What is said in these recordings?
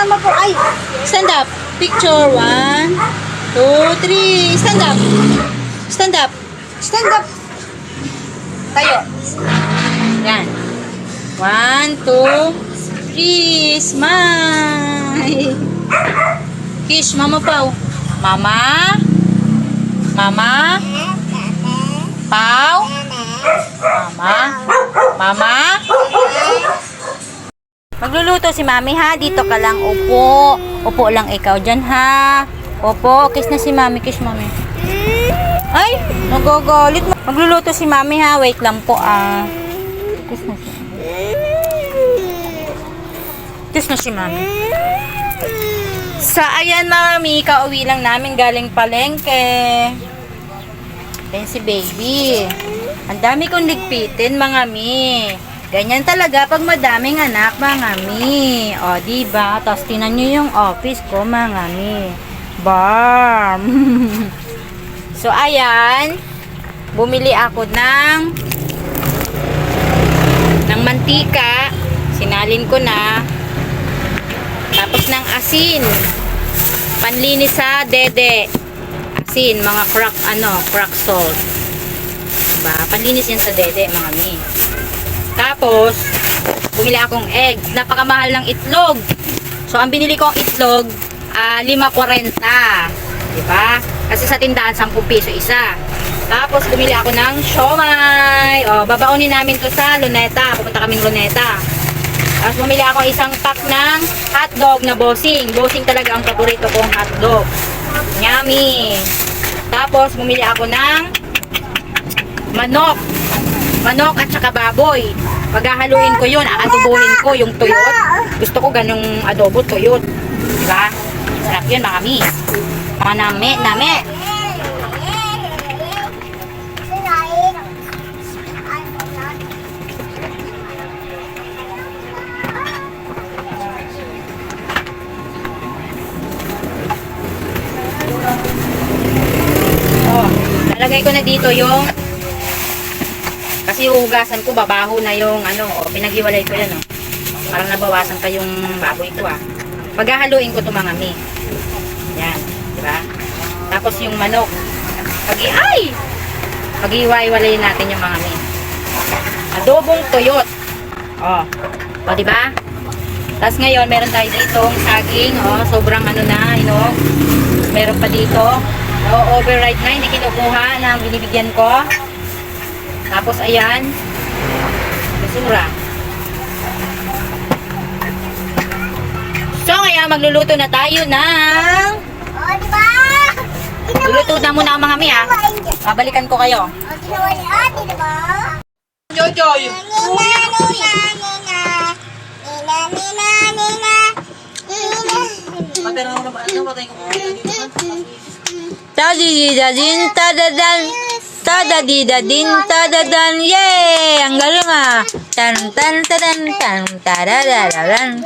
mama po. Ay, stand up. Picture. One, two, three. Stand up. Stand up. Stand up. Tayo. Yan. One, two, three. Smile. Kiss, mama Pau. Mama. Mama. Pau. Mama. Mama. Magluluto si Mami ha. Dito ka lang. Upo. Upo lang ikaw dyan ha. Opo. Kiss na si Mami. Kiss Mami. Ay! Nagagalit. Magluluto si Mami ha. Wait lang po ah. Kiss na si Kiss na si Mami. Sa ayan Mami, kauwi lang namin galing palengke. Yan si baby. Ang dami kong ligpitin, mga mi. Ganyan talaga pag madaming anak, mga mi. O, diba? Tapos tinan nyo yung office ko, mga mi. Bam! so, ayan. Bumili ako ng ng mantika. Sinalin ko na. Tapos ng asin. Panlinis sa dede. Asin, mga crack, ano, crack salt. Diba? Panlinis yan sa dede, mga mi. Tapos, bumili akong eggs. Napakamahal ng itlog. So, ang binili kong itlog, ah, 5.40. Diba? Kasi sa tindahan, 10 piso isa. Tapos, bumili ako ng siomay. O, babaunin namin to sa Luneta. Pupunta kaming Luneta. Tapos, bumili ako isang pack ng hotdog na bossing. Bossing talaga ang paborito kong hotdog. Yummy! Tapos, bumili ako ng manok. Manok at saka baboy. Paghahaluin ko yun, aadobohin ko yung tuyot. Gusto ko ganyung adobo tuyot. Diba? Sarap yun, mga mi. Mga nami, nami. Oh, lalagay ko na dito yung kasi yung hugasan ko babaho na yung ano, oh, pinaghiwalay ko yan oh. Parang nabawasan pa yung baboy ko ah. Paghahaluin ko to mga mi. Yan, di ba? Tapos yung manok. Pag ay! Paghiwa-iwalay natin yung mga mi. Adobong tuyot. Oh. O, di ba? Tapos ngayon, meron tayo ditong saging. Oh, sobrang ano na, you know. Meron pa dito. Oh, override na, hindi kinukuha na binibigyan ko. Tapos ayan, basura. So ngayon, magluluto na tayo ng... Oh, di ba? Luluto na muna ang mga mi ha. Babalikan ko kayo. Oh, ginawa ni ate, di ba? Jojoy! Nina, nina, nina. Nina, nina, nina. Nina. Tadididadin, tadadan. Tadadidadin, tadadan. Yay! Ang galing ah. Tan, tan, tadan, tan, tadadadadan.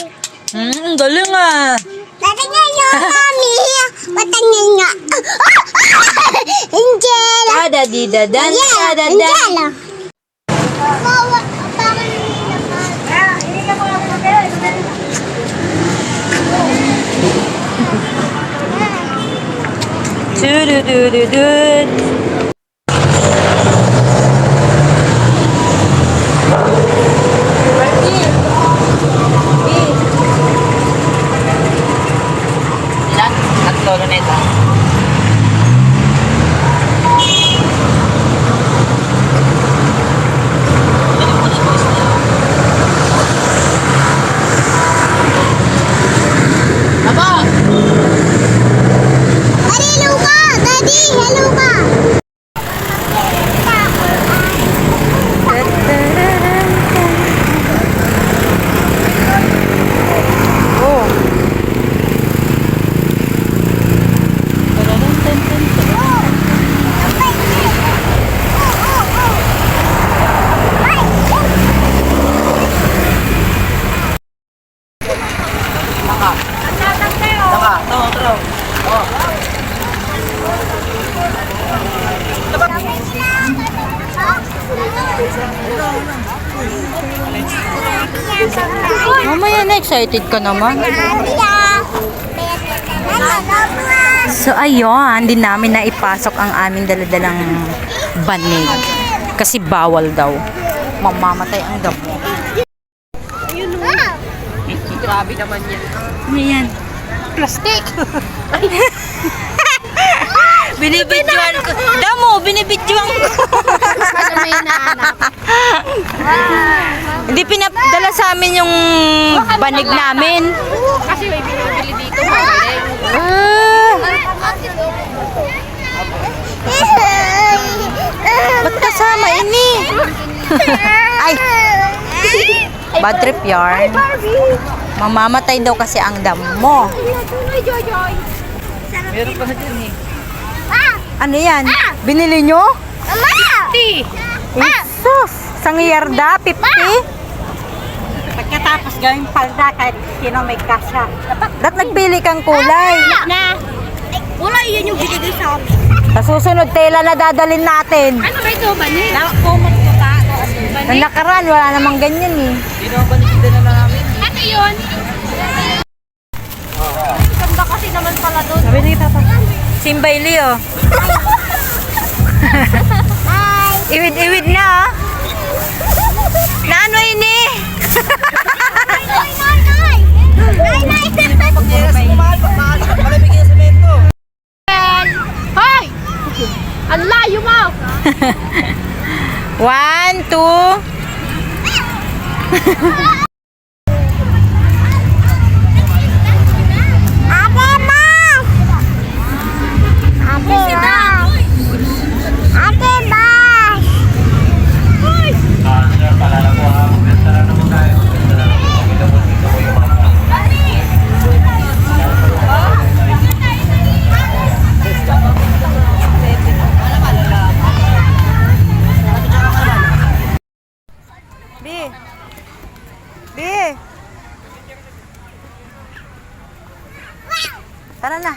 Hmm, ang galing ah. Tatangay nyo, mami. Patangay nga. Angela. Tadadidadan, Yeah, tadadan. Angela. Bawa, parang naman. Tududududud. Ilan? Tatlo Mamaya na excited ka naman. So ayun, hindi namin na ipasok ang aming daladalang banig. Kasi bawal daw. Mamamatay ang damo. Grabe naman yan. Ano yan? Plastic! binibidyoan ko. Damo, binibidyoan ko. Ano may naanap? Hindi pinadala sa amin yung banig namin. Kasi may binibili dito. Ah, ba't kasama ini? Ay, bad trip yarn. Mamamatay daw kasi ang damo. Meron pa dyan eh. Ano yan? Binili nyo? Ti! Sus! Sangyarda, 50? Pagkatapos gawing palda kahit sino may kasya. Dapat nagpili kang kulay. Na! Wala yun yung binigay sa amin. Sa susunod, tela na dadalin natin. Ano ba ito ba ni? Nakumot ko ta. Nang nakaraan, wala namang ganyan eh. Ba nakita na namin? Ano yun? Ganda kasi naman pala doon. Sabi na kita pa. Simbay Leo. Iwid-iwid na ah. Na Tara na.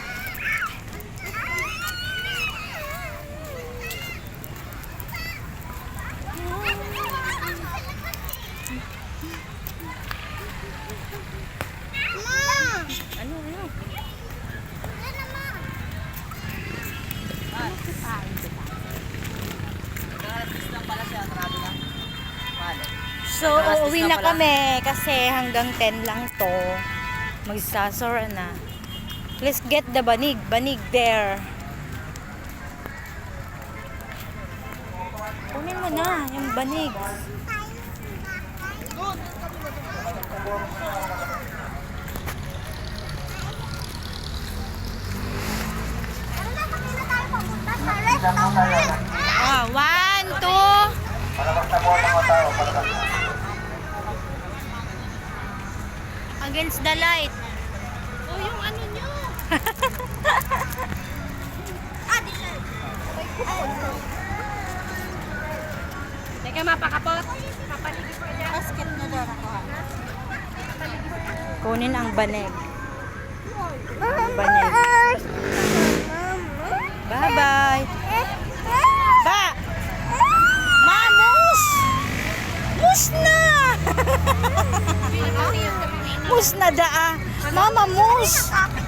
So, uuwi na kami kasi hanggang 10 lang to. Magsasara na. Let's get the banig. Banig there. Kunin mo na yung banig. Oh, one, two. Against the light. O yung ano nyo? Teka, mapakapot. Papaligid ko dyan. Basket na doon ako. Kunin ang banig. Banig. Bye-bye. Ba! Mamus! Mus na! mus na daa. Mama, mus! Mus!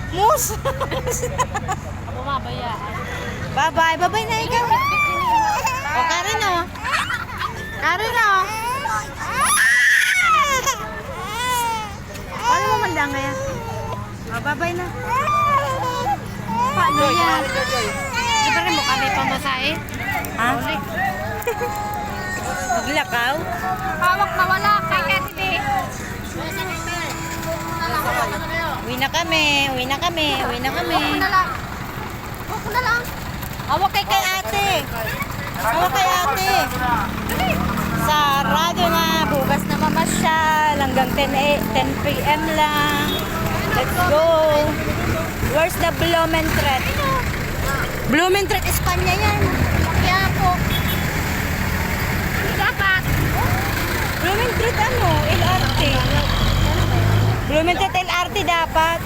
Bumabayaan. Bye-bye. Bye-bye na ikaw. O, Karen o. Karen o. Paano mo manda ngayon? O, bye-bye na. Paano yan? Libre mo kami pamasahe? Ha? Maglakaw? Hawak na wala. Uwi na kami. Uwi na kami. Uwi na kami. Huwag na lang. Huwag na lang. Kay kay ate. Hawak kay ate. Sarado na. Bukas na mamasyal. Hanggang 10, a- 10 p.m. lang. Let's go. Where's the Blumentritt? Blumentritt, Espanya yan. Kaya po. Dapat. Blumentritt ano? LRT. Blumentritt LRT dapat.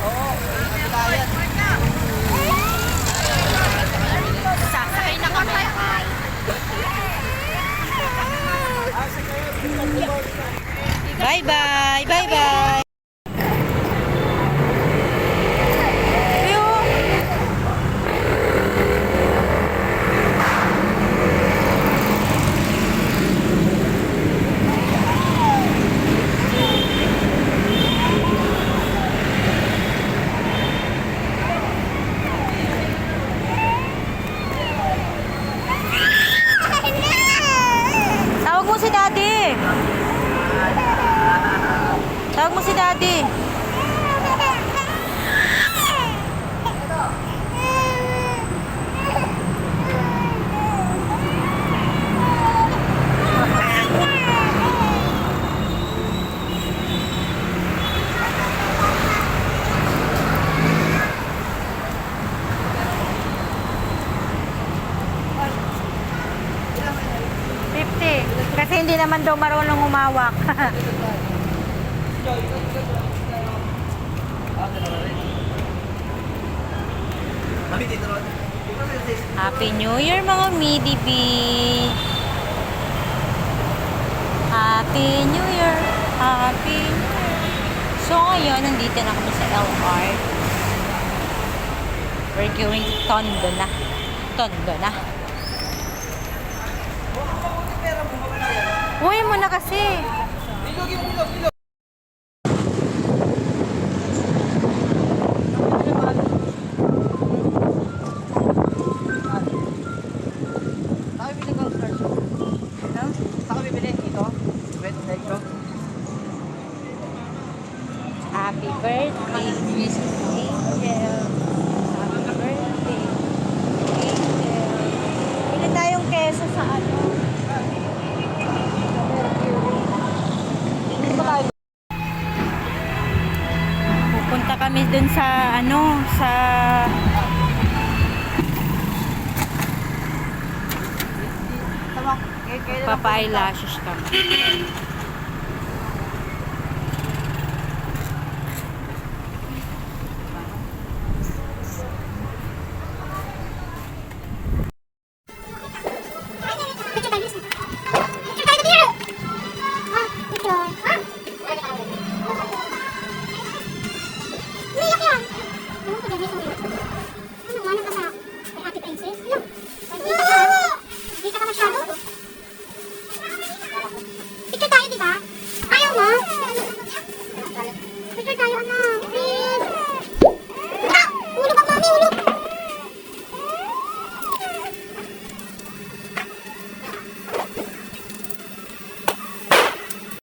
Sasakay na kami. Bye-bye. Bye-bye. Ayun. si daddy. Fifty. Kasi hindi naman daw marunong umawak. Happy New Year mga MIDB! Happy New Year! Happy New Year! So ngayon, nandito na kami sa LR. We're going to Tondo na. Tondo na. Uy, mo na kasi. Happy birthday, Angel. Happy birthday, Angel. Pili tayong keso sa ano. Papa eyelashes kami.